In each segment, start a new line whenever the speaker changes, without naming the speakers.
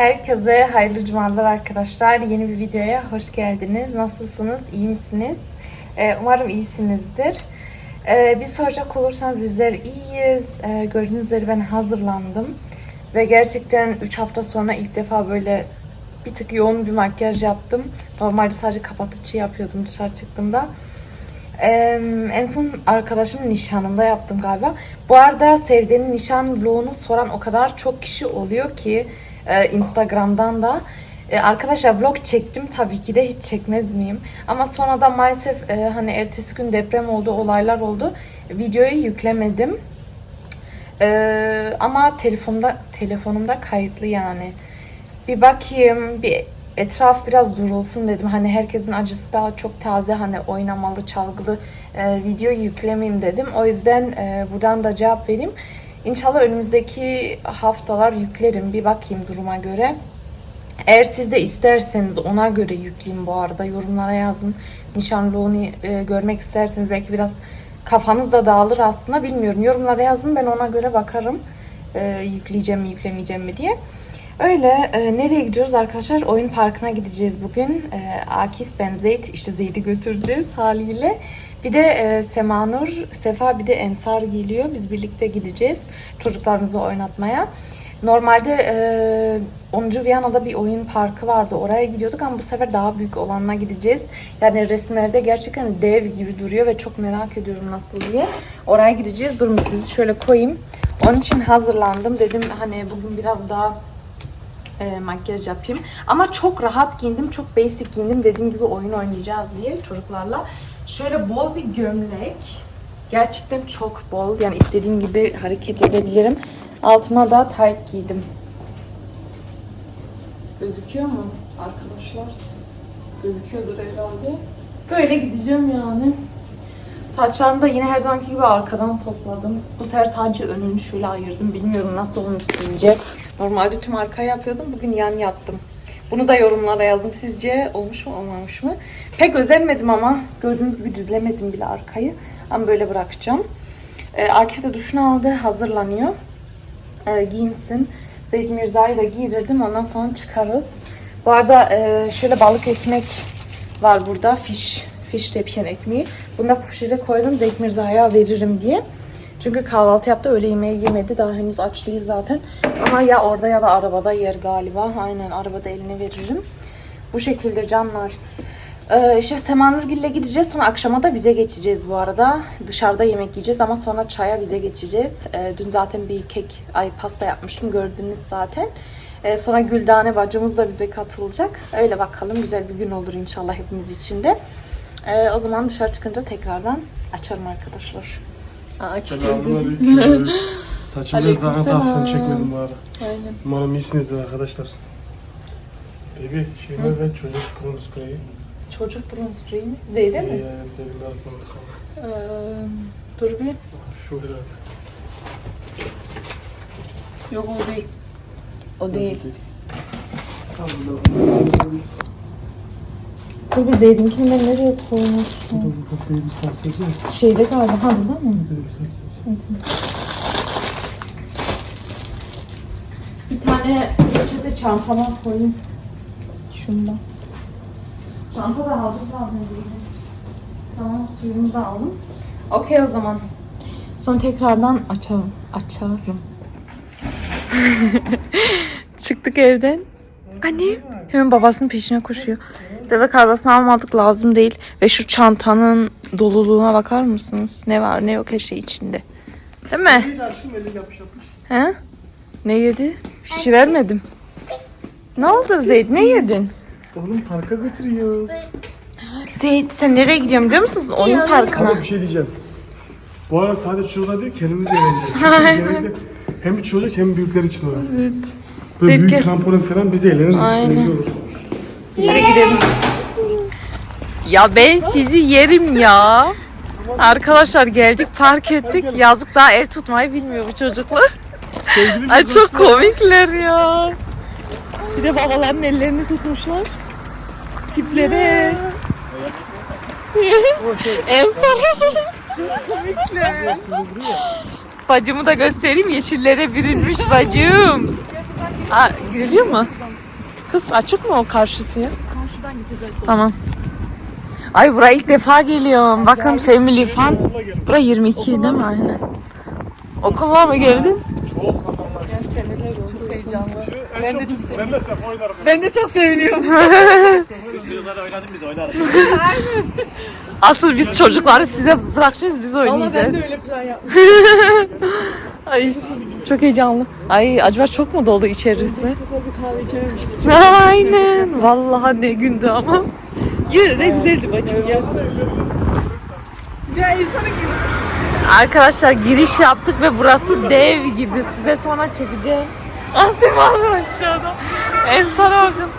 Herkese hayırlı cumalar arkadaşlar. Yeni bir videoya hoş geldiniz. Nasılsınız? İyi misiniz? Ee, umarım iyisinizdir. Ee, bir soracak olursanız bizler iyiyiz. Ee, gördüğünüz üzere ben hazırlandım. Ve gerçekten 3 hafta sonra ilk defa böyle bir tık yoğun bir makyaj yaptım. Normalde sadece kapatıcı yapıyordum dışarı çıktığımda. Ee, en son arkadaşımın nişanında yaptım galiba. Bu arada Sevde'nin nişan vlogunu soran o kadar çok kişi oluyor ki e, Instagram'dan da. E, arkadaşlar vlog çektim tabii ki de hiç çekmez miyim? Ama sonradan maalesef e, hani ertesi gün deprem oldu, olaylar oldu. Videoyu yüklemedim. E, ama telefonda telefonumda kayıtlı yani. Bir bakayım, bir etraf biraz durulsun dedim. Hani herkesin acısı daha çok taze, hani oynamalı, çalgılı e, video yüklemeyeyim dedim. O yüzden e, buradan da cevap vereyim. İnşallah önümüzdeki haftalar yüklerim. Bir bakayım duruma göre. Eğer siz de isterseniz ona göre yükleyeyim bu arada. Yorumlara yazın. Nişanlığını e, görmek isterseniz belki biraz kafanız da dağılır aslında. Bilmiyorum. Yorumlara yazın. Ben ona göre bakarım. E, yükleyeceğim mi yüklemeyeceğim mi diye. Öyle e, nereye gidiyoruz arkadaşlar? Oyun parkına gideceğiz bugün. E, Akif, ben Zeyd, işte Zeyd'i götüreceğiz haliyle. Bir de e, Semanur, Sefa bir de Ensar geliyor. Biz birlikte gideceğiz çocuklarımızı oynatmaya. Normalde e, 10. Viyana'da bir oyun parkı vardı. Oraya gidiyorduk ama bu sefer daha büyük olanına gideceğiz. Yani resimlerde gerçekten dev gibi duruyor ve çok merak ediyorum nasıl diye. Oraya gideceğiz. Durun sizi şöyle koyayım. Onun için hazırlandım. Dedim hani bugün biraz daha e, makyaj yapayım. Ama çok rahat giyindim, çok basic giyindim. Dediğim gibi oyun oynayacağız diye çocuklarla. Şöyle bol bir gömlek. Gerçekten çok bol. Yani istediğim gibi hareket edebilirim. Altına da tight giydim. Gözüküyor mu arkadaşlar? Gözüküyordur herhalde. Böyle gideceğim yani. Saçlarımı da yine her zamanki gibi arkadan topladım. Bu sefer sadece önünü şöyle ayırdım. Bilmiyorum nasıl olmuş sizce. Normalde tüm arkaya yapıyordum. Bugün yan yaptım. Bunu da yorumlara yazın. Sizce olmuş mu olmamış mı? Pek özenmedim ama gördüğünüz gibi düzlemedim bile arkayı. Ama böyle bırakacağım. Ee, Akif de duşunu aldı. Hazırlanıyor. Ee, giyinsin. Zeyd Mirza'yı da giydirdim. Ondan sonra çıkarız. Bu arada e, şöyle balık ekmek var burada. Fiş. Fiş tepken ekmeği. Bunu da poşete koydum. Zeyd Mirza'ya veririm diye. Çünkü kahvaltı yaptı. Öğle yemeği yemedi. Daha henüz aç değil zaten. Ama ya orada ya da arabada yer galiba. Aynen arabada eline veririm. Bu şekilde canlar. Ee, işte Semanurgil'le gideceğiz. Sonra akşama da bize geçeceğiz bu arada. Dışarıda yemek yiyeceğiz ama sonra çaya bize geçeceğiz. Ee, dün zaten bir kek, ay pasta yapmıştım. Gördünüz zaten. Ee, sonra Güldane bacımız da bize katılacak. Öyle bakalım. Güzel bir gün olur inşallah hepimiz için de. Ee, o zaman dışarı çıkınca tekrardan açarım arkadaşlar. Aa,
Selamünaleyküm. Saçımı biraz daha tasını çekmedim bu ara.
Aynen.
Umarım iyisinizdir arkadaşlar. Baby şey nerede çocuk burun spreyi?
Çocuk burun spreyi mi? Zeyde mi?
Ya senin biraz bunu tıkandı.
Ee, dur bir.
Şu herhalde.
Yok o değil. O değil. Dur bir Zeyd'inkini ben nereye koymuştum?
Burada bu kafayı bir saat çekiyor.
Şeyde galiba. Ha burada mı?
Bir bir çekiyor.
Bir tane peçete çantama koyayım. Şundan. Çanta da hazır zaten Zeyd'in. Tamam suyumu da aldım. Okey o zaman. Sonra tekrardan açarım. Açarım. Çıktık evden. Annem hemen babasının peşine koşuyor. Bebek arabasını almadık lazım değil. Ve şu çantanın doluluğuna bakar mısınız? Ne var ne yok her şey içinde. Değil mi? He? Ne yedi? Bir şey vermedim. Ne oldu Zeyd? Ne yedin?
Oğlum parka götürüyoruz.
Zeyd sen nereye gidiyorsun biliyor musunuz? Oyun parkına.
Ama bir şey diyeceğim. Bu arada sadece çocuklar değil kendimiz de eğleneceğiz. Çünkü genellikle hem çocuk hem büyükler için o.
Evet.
Böyle
Zeyd
büyük trampolin falan biz de eğleniriz.
Aynen.
olur.
Hadi gidelim. Ya ben sizi yerim ya. Arkadaşlar geldik park ettik. Yazık daha el tutmayı bilmiyor bu çocuklar. Ay çok komikler ya. Bir de babaların ellerini tutmuşlar. Tiplere. en son komikler. Bacımı da göstereyim. Yeşillere bürünmüş bacım. Aa, giriliyor mu? Kız açık mı o karşısı ya?
Karşıdan gideceğiz.
Tamam. Ay buraya ilk defa geliyorum. Bakın Family Fun. Bura 22 değil mi? Aynen. Okula mı geldin?
Çok zamanlar.
Seneler oldu. Çok heyecanlı.
Ben de çok Ben de sef oynarım.
Ben de çok seviniyorum.
Çocuklar oynadım biz oynarız.
Asıl biz çocukları size bırakacağız biz
Valla ben
oynayacağız.
de öyle plan yaptım.
Ay çok heyecanlı. Ay acaba çok mu doldu içerisi?
sefer bir kahve içememiştik.
Aynen. Vallahi ne gündü ama. Yine de güzeldi bacım ya.
Ya insana gibi.
Arkadaşlar giriş yaptık ve burası dev gibi. Size sonra çekeceğim. Asım var aşağıda. Ensar'a bakın.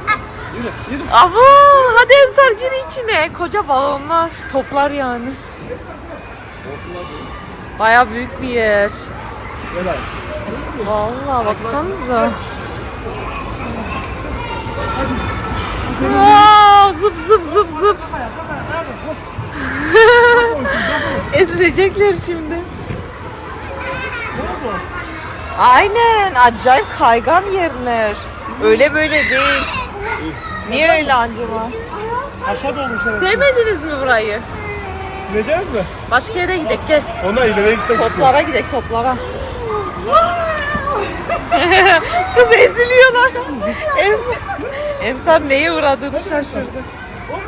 Ama hadi Ensar gir içine. Koca balonlar, toplar yani. Baya büyük bir yer. Vallahi baksanıza. Aa, zıp zıp zıp zıp. Ezilecekler şimdi. Aynen acayip kaygan yerler. Öyle böyle değil. Niye öyle acaba?
Aşağıda olmuş herhalde.
Sevmediniz mi burayı?
Bineceğiz mi?
Başka yere gidelim gel.
Ona ileriye gitmek istiyorum.
Toplara gidelim toplara. Kız eziliyorlar. Ensar, Ensar neye uğradığını şaşırdı.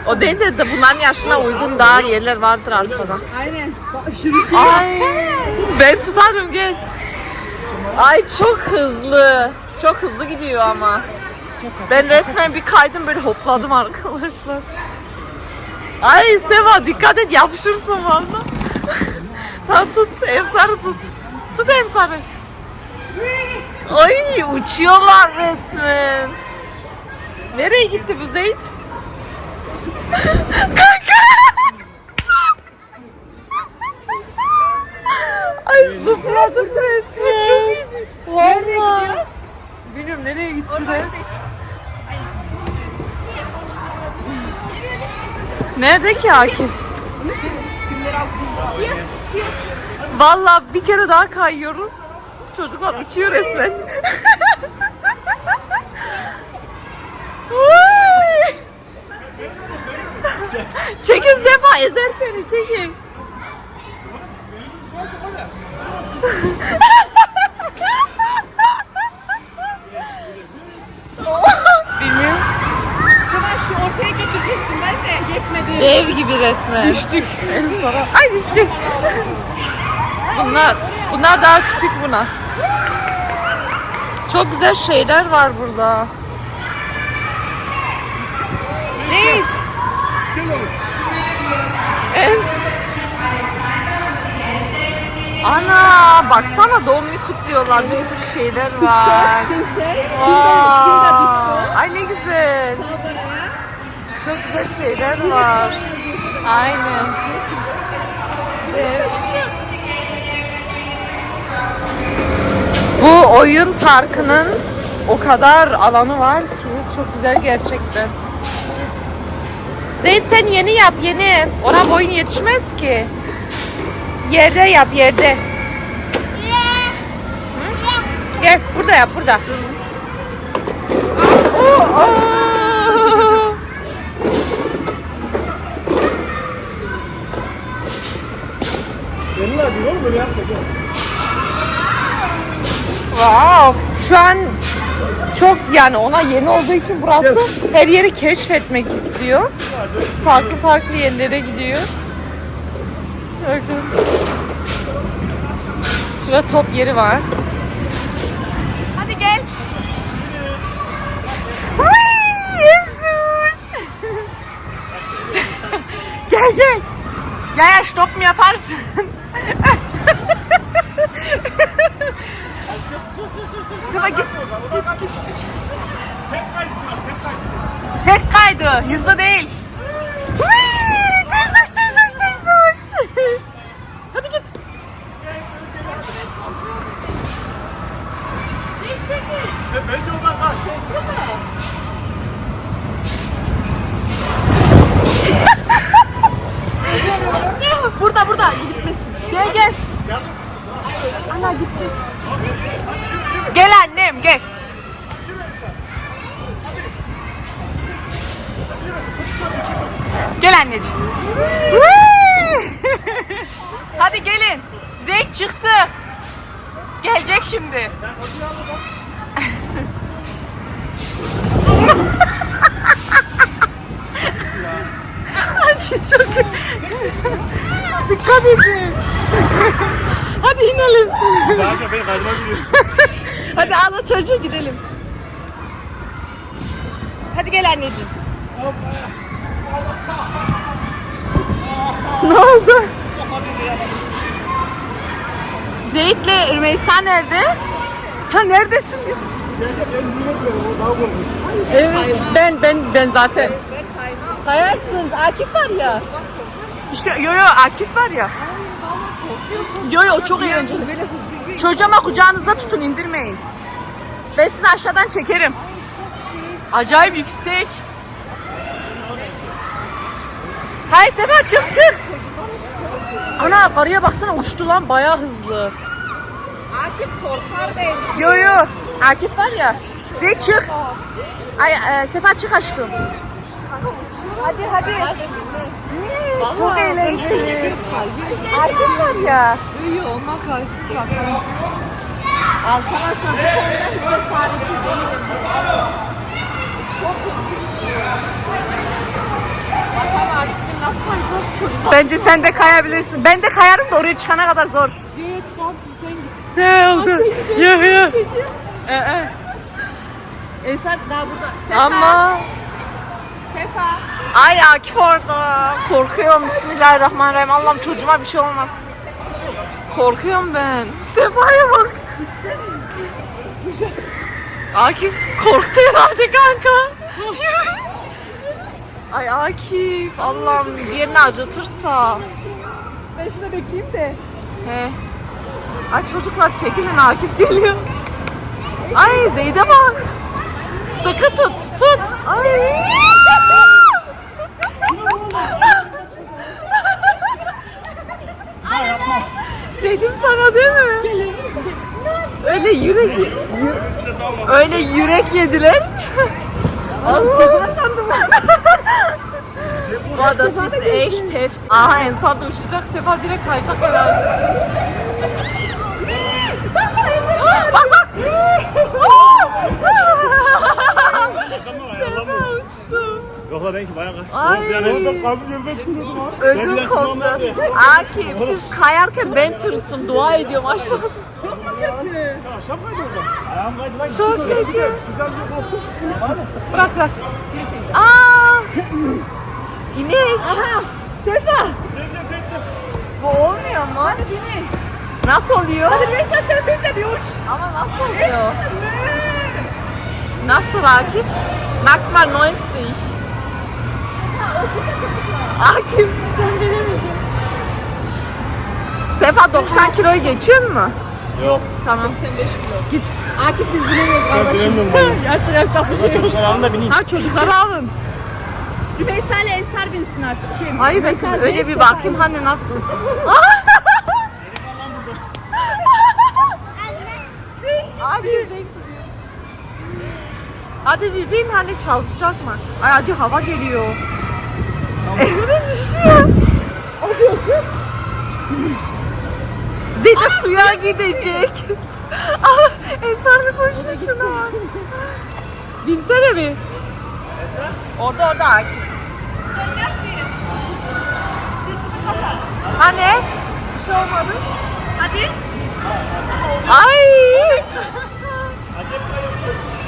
O değil de de bunların yaşına uygun daha yerler vardır arkada.
Aynen. Bak şey.
Ay ben tutarım gel. Ay çok hızlı. Çok hızlı gidiyor ama. Ben resmen bir kaydım böyle hopladım arkadaşlar. Ay Seva dikkat et yapışırsın valla. tamam tut Ensar'ı tut. Tut Ensar'ı. Ay uçuyorlar resmen. Nereye gitti bu Zeyt? Kanka! Ay zıpladım resmen. Valla. Bilmiyorum nereye gittiler. Nerede ki Akif? Valla bir kere daha kayıyoruz. Çocuklar uçuyor resmen. Çekin Sefa ezer seni çekin. Bilmiyorum.
Sana şu ortaya götürecektim ben de yetmedi.
Dev gibi resmen.
Düştük.
Sonra. Ay düşecek. Bunlar, bunlar daha küçük buna. Çok güzel şeyler var burada. Neyt? En... Ana baksana doğum günü kutluyorlar. Bir sürü şeyler var. Vay. Ay ne güzel. Çok güzel şeyler var. Aynen. Evet. Bu oyun parkının o kadar alanı var ki çok güzel gerçekten. Zeyt sen yeni yap yeni. Ona boyun yetişmez ki. Yerde yap yerde. Gel burada yap burada. Oo, oo.
Elin acıyor oğlum böyle yapma.
Wow. Şu an çok yani ona yeni olduğu için burası her yeri keşfetmek istiyor. Farklı farklı yerlere gidiyor. Bakın. Şurada top yeri var. Hadi gel. Jesus. gel gel. Ya ya stop mu yaparsın? Sıra git.
Tek kaysınlar, tek kaysınlar.
Tek kaydı. Yüzde değil. Teyze teyze teyze. Hadi git.
Ve Bence oradan kaç.
Burada burada. Gitmesin. Gel gel. Ana gitti. Gel. Gel anneciğim. Hadi gelin. Zek çıktı. Gelecek şimdi. Çok Dikkat edin. Hadi inelim.
Daha çok beni kaydıma gidiyorsun.
Hadi al o çocuğu gidelim. Hadi gel anneciğim. ne oldu? Zeyt'le Rümeysa nerede? Ha neredesin? Evet ben ben ben zaten. Kayarsın. Akif var ya. İşte yo yo Akif var ya. Yo yo çok eğlenceli. Çocuğuma kucağınızda tutun indirmeyin. Ben sizi aşağıdan çekerim. Acayip yüksek. Hayır Sefa çık çık. Ana karıya baksana uçtu lan bayağı hızlı.
Akif korkar bence.
Yo yo. Akif var ya. Zey çık. Ay e, Sefa çık aşkım. Hadi hadi. Çok eğlenceli. Akif var ya.
Duyuyor ondan karşısında bak. Arkadaşlar bu konuda hiç cesaretli değilim. Çok.
Bence sen de kayabilirsin. Ben de kayarım da oraya çıkana kadar zor.
Evet tamam sen git.
Ne oldu? Yok yok. Ee,
Ensar daha burada. Sefa.
Ama
Sefa.
Ay Akif orada. Korkuyorum. Bismillahirrahmanirrahim. Allah'ım çocuğuma bir şey olmasın. Korkuyorum ben. Sefa'ya bak. Akif korktu herhalde kanka. Ay Akif Allah'ım bir yerini acıtırsa.
Ben şurada bekleyeyim de.
He. Ay çocuklar çekilin Akif geliyor. Ay Zeyde bak. Yediler. Allah sandım. War das ist echt heftig. Aha Ensar da uçacak. Sefa direkt kayacak herhalde. bak bak. Sefa uçtu.
Yok la benimki bayağı.
Ay.
Yerine tutuyordum ha. Ben
Ödüm
biraz
koptu. Akif siz kayarken ben tırsım. Dua ediyorum aşağı.
Aşağı mı kaydı orada? Ayağım kaydı lan.
Çok kötü.
Güzel bir korktum.
Bırak bırak. Aa! İnek.
Sefa.
Bu olmuyor mu? Hadi binin. Nasıl oluyor?
Hadi Neyse sen bin de bir uç.
Ama nasıl oluyor? Nasıl Akif? Maximal 90. Akif sen bilemeyeceksin. Sefa 90 kiloyu geçiyor mu?
Yok.
Tamam.
85 kilo.
Git.
Akif biz bilemiyoruz
Ben
kardeşim.
bilemiyorum ben.
Yapacak yapacak bir şey yok.
Çocuklar alın da bineyim.
Ha çocukları alın.
Rümeysa ile Ensar binsin artık. Şey,
Ay ben
Rümeysa,
size öyle
Zeyt,
bir
Sefa.
bakayım hani nasıl. Hadi bir bin hani çalışacak mı? Ay acı hava geliyor. Evden düşüyor.
Hadi otur.
Zeyde suya gidecek. Ah, bir koşuyor şuna bak. Binsene bir. Orada orada Akif. Hani? Bir şey olmadı. Hadi. Ay.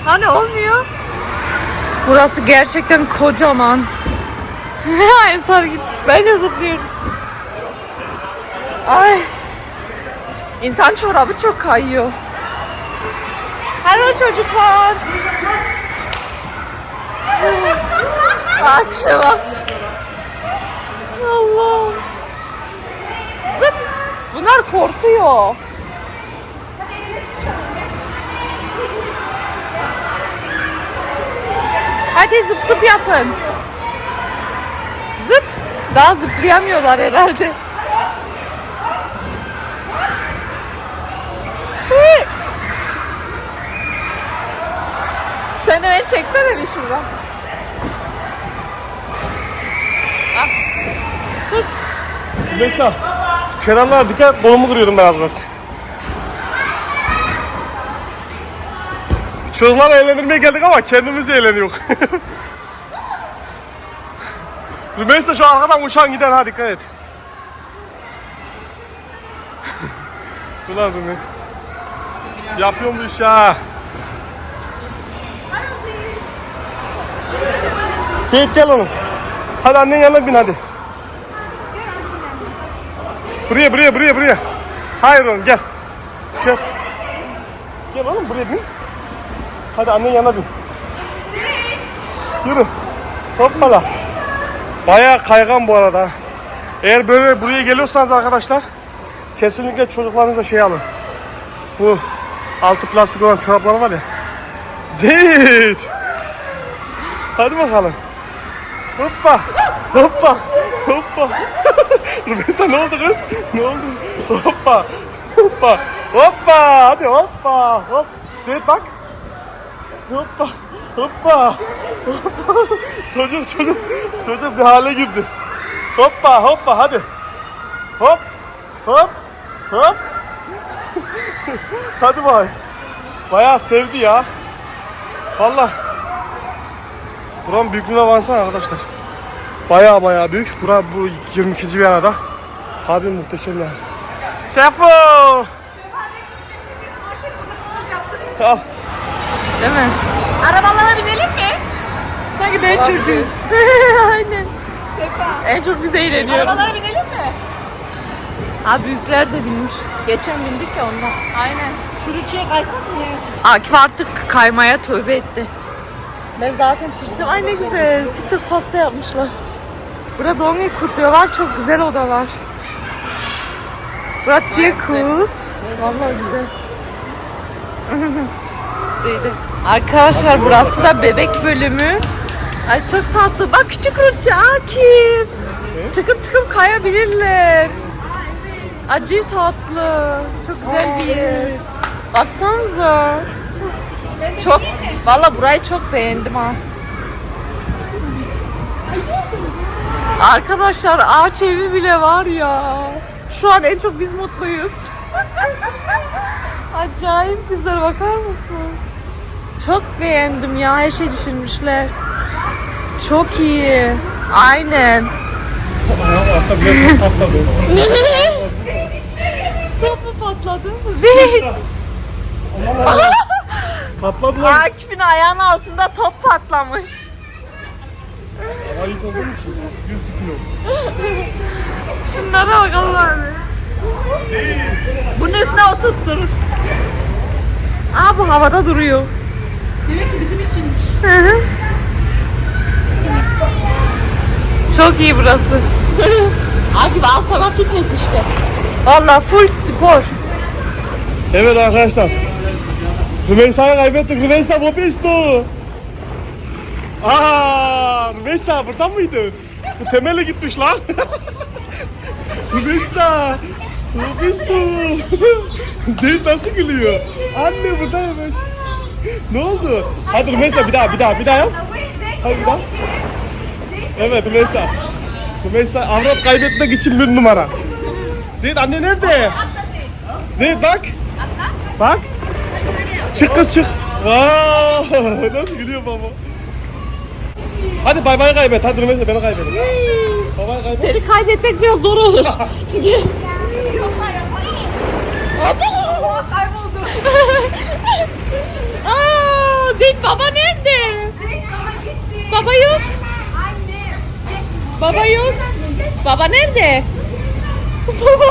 Hani olmuyor? Burası gerçekten kocaman. Ensar git. Ben de zıplıyorum. Ay. İnsan çorabı çok kayıyor. Hello çocuklar. Bak. Allah'ım. Zıp. Bunlar korkuyor. Hadi zıp zıp yapın. Zıp. Daha zıplayamıyorlar herhalde. Sen beni çeksene bir şuradan. Ah. tut.
Mesela kenarlara dikkat kolumu kırıyordum ben az kalsın. Çocuklar eğlendirmeye geldik ama kendimiz eğleniyor. Rümeysa şu arkadan uçan gider ha dikkat et. Ulan Rümey. İşi ha. Seyit gel oğlum. Hadi annen yanına bin hadi. Buraya buraya buraya buraya. Hayır oğlum gel. Düşer. Gel oğlum buraya bin. Hadi annen yanına bin. Yürü. Hoppala. Bayağı kaygan bu arada. Eğer böyle buraya geliyorsanız arkadaşlar kesinlikle çocuklarınıza şey alın. Bu altı plastik olan çoraplar var ya. Zeyt. Hadi bakalım. Hoppa. Hoppa. Hoppa. Rümeysa ne oldu kız? Ne oldu? Hoppa. Hoppa. Hoppa. Hadi hoppa. Hop. Seyit bak. Hoppa. Hoppa. Hoppa. Çocuk çocuk. Çocuk bir hale girdi. Hoppa hoppa hadi. Hop. Hop. Hop. hadi bay. Bayağı sevdi ya. Vallahi. Buranın büyüklüğüne baksana arkadaşlar. Baya baya büyük. Bura bu 22. Viyana'da. Harbi muhteşem yani. Sefo! Al.
Değil mi? Arabalara binelim mi? Sanki ben çocuğum. Aynen. En çok biz eğleniyoruz. Arabalara binelim mi? Ha büyükler de binmiş. Geçen bindik ya ondan. Aynen.
Çürütüye kaysak mı ya?
Akif artık kaymaya tövbe etti. Ben zaten tırsıyorum. Ay ne güzel. TikTok pasta yapmışlar. Burada doğum günü kutluyorlar. Çok güzel odalar. Burada Tirkus. Vallahi güzel. Zeyde. Arkadaşlar burası da bebek bölümü. Ay çok tatlı. Bak küçük Rutçu Akif. Çıkıp çıkıp kayabilirler. Acayip tatlı. Çok güzel bir yer. Baksanıza. Çok. Valla burayı çok beğendim ha. Arkadaşlar ağaç evi bile var ya. Şu an en çok biz mutluyuz. Acayip güzel bakar mısınız? Çok beğendim ya. Her şey düşünmüşler. Çok iyi. Aynen.
Patladı.
Top mu patladı? Zeyt.
Patladı lan.
Akif'in ayağının altında top patlamış.
Ayıp olduğum için 100 kilo.
Şunlara bak Allah'ım. Bunun üstüne oturtturur. Aa bu havada duruyor.
Demek ki bizim içinmiş.
Hı hı. Çok iyi burası. Abi al sana fitness işte. Valla full spor.
Evet arkadaşlar. Rümeysa'yı kaybettik. Rümeysa bu pistu. Aa, Rümeysa buradan mıydın? Bu temele gitmiş lan. Rümeysa. Bu pistu. Zeyd nasıl gülüyor? Anne buradaymış. Ne oldu? Hadi Rümeysa bir daha bir daha bir daha yap. Hadi bir daha. Evet Rümeysa. Rümeysa avrat kaybetmek için bir numara. Zeyd anne nerede? Zeyd bak. Bak. Çık kız çık. Wow, nasıl gülüyor baba. Hadi bay bay kaybet. Hadi Rümeysa beni kaybedin. Bay bay kaybet.
Seni kaybetmek biraz zor olur.
Kayboldu.
Aa, Zeyd baba nerede?
Baba gitti.
Baba yok.
Anne.
Baba yok. Baba nerede? Baba.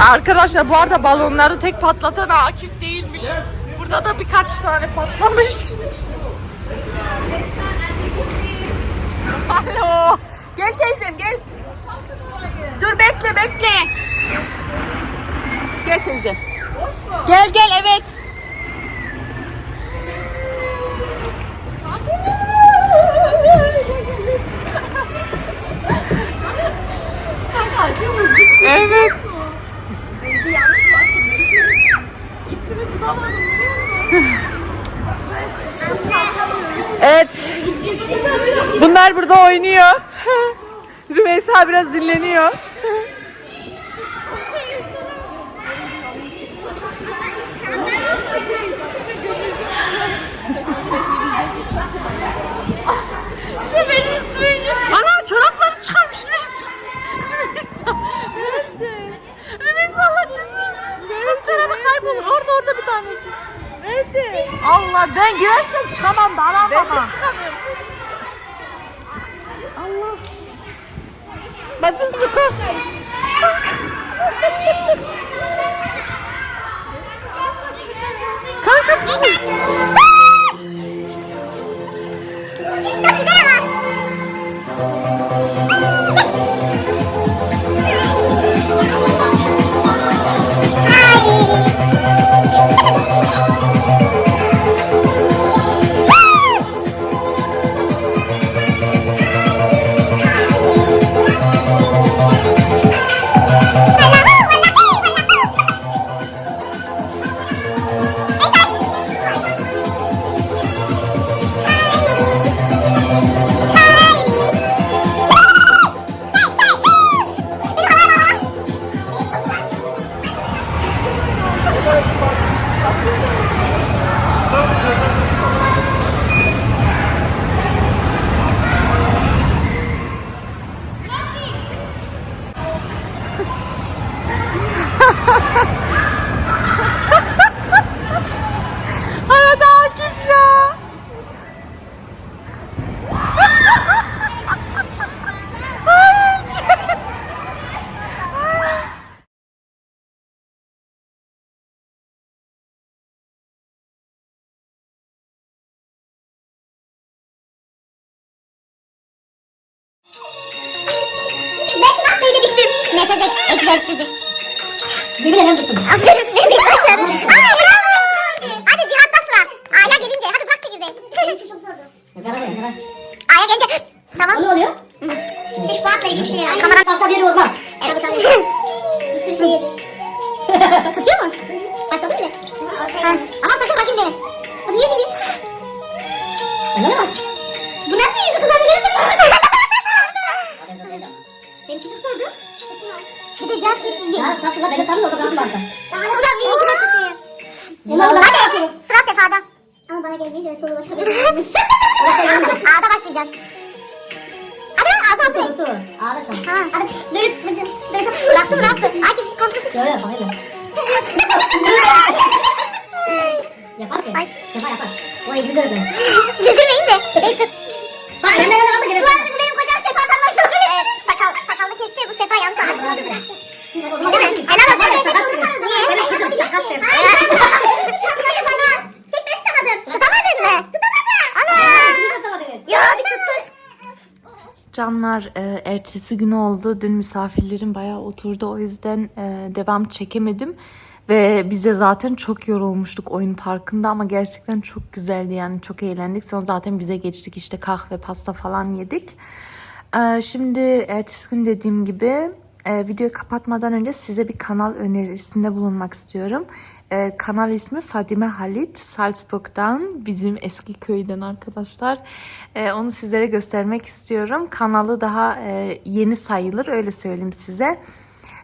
Arkadaşlar bu arada balonları tek patlatan Akif değilmiş. Burada da birkaç tane patlamış. Alo. Gel teyzem gel. Dur bekle bekle. Gel teyze. Gel gel evet. Evet. Evet. Bunlar burada oynuyor.
Rümeysa biraz dinleniyor. Şu benim üstüme Ana çorapları çıkarmış Rümeysa. Rümeysa. Nerede? Rümeysa Allah cezanı. Kız çorabı kaybolur. Tanesi. Nerede? Allah ben girersem çıkamam da anam Ben de çıkamıyorum. Allah. Bacım sıkı.
Gördüm.
Düzülmeyin de. Değil dur.
Bak ben de yanına aldım
Bu arada bu benim kocam Sefa'dan başlıyor. Evet. Sakal, sakallı kesti. Bu Sefa yanlış anlaşıldı. Değil mi? Helal olsun.
Evet, sakat
Niye?
sakat dedim.
Şapkayı bana. Tekrar tutamadım. Tutamadın mı? Tutamadım. Ana. Yo biz tuttuk.
Canlar e, ertesi gün oldu. Dün misafirlerim bayağı oturdu. O yüzden e, devam çekemedim. Ve biz de zaten çok yorulmuştuk oyun parkında ama gerçekten çok güzeldi yani çok eğlendik. Sonra zaten bize geçtik işte kahve, pasta falan yedik. E, şimdi ertesi gün dediğim gibi e, videoyu kapatmadan önce size bir kanal önerisinde bulunmak istiyorum. E, kanal ismi Fadime Halit Salzburg'dan bizim eski köyden arkadaşlar. E, onu sizlere göstermek istiyorum. Kanalı daha yeni sayılır öyle söyleyeyim size.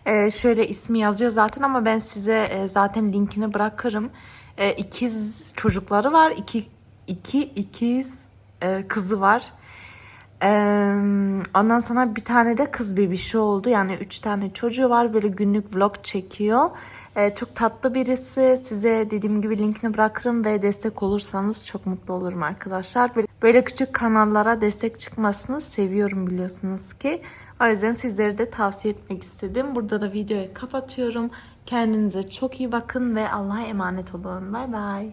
E, şöyle ismi yazıyor zaten ama ben size e, zaten linkini bırakırım. E, ikiz çocukları var. iki, iki ikiz e, kızı var. Ee, ondan sonra bir tane de kız bebişi oldu. Yani üç tane çocuğu var. Böyle günlük vlog çekiyor. Ee, çok tatlı birisi. Size dediğim gibi linkini bırakırım ve destek olursanız çok mutlu olurum arkadaşlar. Böyle, böyle küçük kanallara destek çıkmasını seviyorum biliyorsunuz ki. O yüzden sizlere de tavsiye etmek istedim. Burada da videoyu kapatıyorum. Kendinize çok iyi bakın ve Allah'a emanet olun. Bay bay.